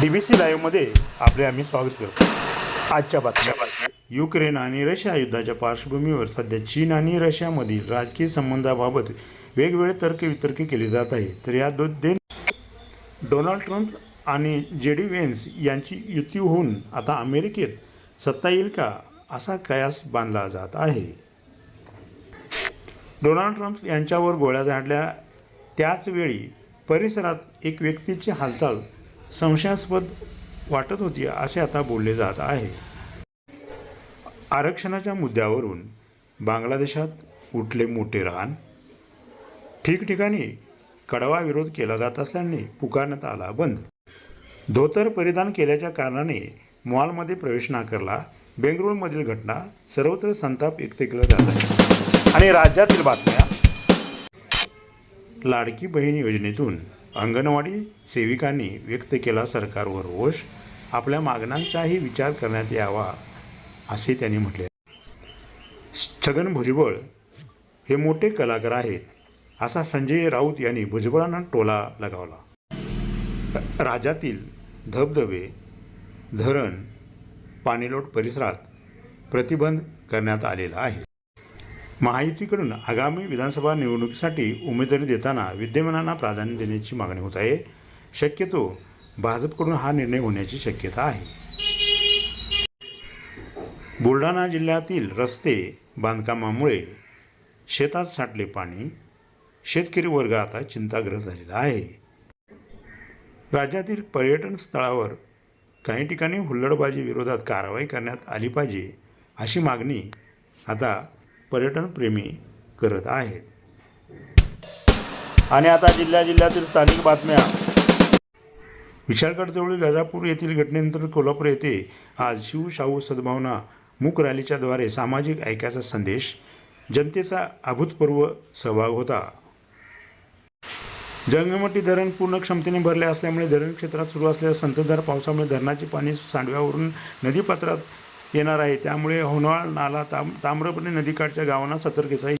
D B C लाईव्हमध्ये आपले आम्ही स्वागत करतो. आजच्या बातम्या. युक्रेन आणि रशिया युद्धाच्या पार्श्वभूमीवर सध्या चीन आणि रशियामधील राजकीय संबंधाबाबत वेगवेगळे तर्कवितर्क केले जात आहे. तर या दो दोन डोनाल्ड ट्रम्प आणि जे डी वेन्स यांची युती होऊन आता अमेरिकेत सत्ता येईल का असा कयास बांधला जात आहे. डोनाल्ड ट्रम्प यांच्यावर गोळ्या झाडल्या. त्याचवेळी परिसरात एक व्यक्तीची हालचाल संशयास्पद वाटत होती असे आता बोलले जात आहे. आरक्षणाच्या मुद्द्यावरून बांगलादेशात उठले मोठे रान. ठिकठिकाणी कडवा विरोध केला जात असल्याने पुकारण्यात आला बंद. धोतर परिधान केल्याच्या कारणाने मॉलमध्ये प्रवेश नाकारला बेंगळुरूमधील घटना सर्वत्र संताप व्यक्त केला जात आहे. आणि राज्यातील बातम्या लाडकी बहीण योजनेतून. अंगणवाडी सेविकांनी व्यक्त केला सरकारवर रोष आपल्या मागण्यांचाही विचार करण्यात यावा असे त्यांनी म्हटले. छगन भुजबळ हे मोठे कलाकार आहेत असा संजय राऊत यांनी भुजबळांना टोला लगावला. राज्यातील धबधबे धरण पाणीलोट परिसरात प्रतिबंध करण्यात आलेला आहे. महायुतीकडून आगामी विधानसभा निवडणुकीसाठी उमेदवारी देताना विद्यमानांना प्राधान्य देण्याची मागणी होत आहे. शक्यतो भाजपकडून हा निर्णय होण्याची शक्यता आहे. बुलढाणा जिल्ह्यातील रस्ते बांधकामामुळे शेतात साठले पाणी शेतकरी वर्ग आता चिंताग्रस्त झालेला आहे. राज्यातील पर्यटन स्थळावर काही ठिकाणी हुल्लडबाजी विरोधात कारवाई करण्यात आली पाहिजे अशी मागणी आता पर्यटनप्रेमी करत आहेत आणि आता जिल्ह्या जिल्ह्यातील स्थानिक बातम्या. विशाळगडजवळील गजापूर येथील घटनेनंतर कोल्हापूर येथे आज शिवशाहू सद्भावना मूक रॅलीच्याद्वारे सामाजिक ऐक्याचा संदेश जनतेचा अभूतपूर्व सहभाग होता. जंगमटी धरण पूर्ण क्षमतेने भरले असल्यामुळे धरण क्षेत्रात सुरू असलेल्या संततधार पावसामुळे धरणाचे पाणी सांडव्यावरून नदीपात्रात येणार आहे. त्यामुळे होनाळ नाला ताम ताम्रपणे नदीकाठच्या गावांना सतर्कता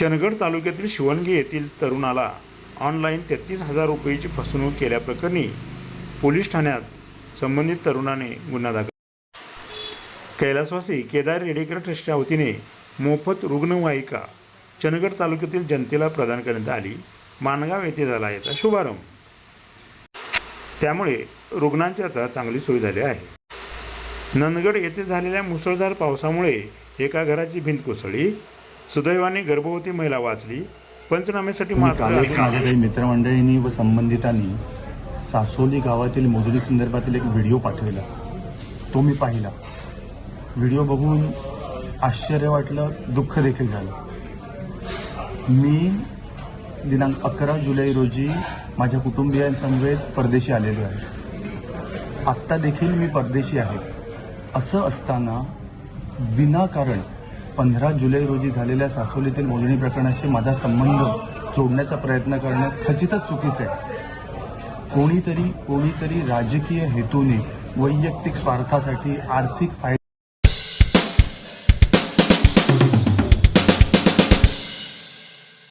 चंदगड तालुक्यातील शिवणगी येथील तरुणाला ऑनलाईन तेहतीस हजार रुपयाची फसवणूक केल्याप्रकरणी पोलीस ठाण्यात संबंधित तरुणाने गुन्हा दाखल कैलासवासी केदार रेडेकर ट्रस्टच्या वतीने मोफत रुग्णवाहिका चंदगड तालुक्यातील जनतेला प्रदान करण्यात आली. माणगाव येथे झाला याचा शुभारंभ. त्यामुळे रुग्णांची आता चांगली सोय झाली आहे. नंदगड येथे झालेल्या मुसळधार पावसामुळे एका घराची भिंत कोसळली. सुदैवाने गर्भवती महिला वाचली. पंचनाम्यासाठी मात्र माझ्या काही मित्रमंडळींनी व संबंधितांनी सासोली गावातील मोजणी संदर्भातील एक व्हिडिओ पाठवला. तो मी पाहिला. व्हिडिओ बघून आश्चर्य वाटलं दुःख देखील झालं. मी दिनांक अकरा जुलै रोजी माझ्या कुटुंबियांसमवेत परदेशी आलेलो आहे. आत्ता देखील मी परदेशी आहे. असं असताना विनाकारण पंधरा जुलै रोजी झालेल्या सासोलीतील मोजणी प्रकरणाशी माझा संबंध जोडण्याचा प्रयत्न करणं खचितच चुकीचं आहे. कोणीतरी कोणीतरी राजकीय हेतूने वैयक्तिक स्वार्थासाठी आर्थिक फायदा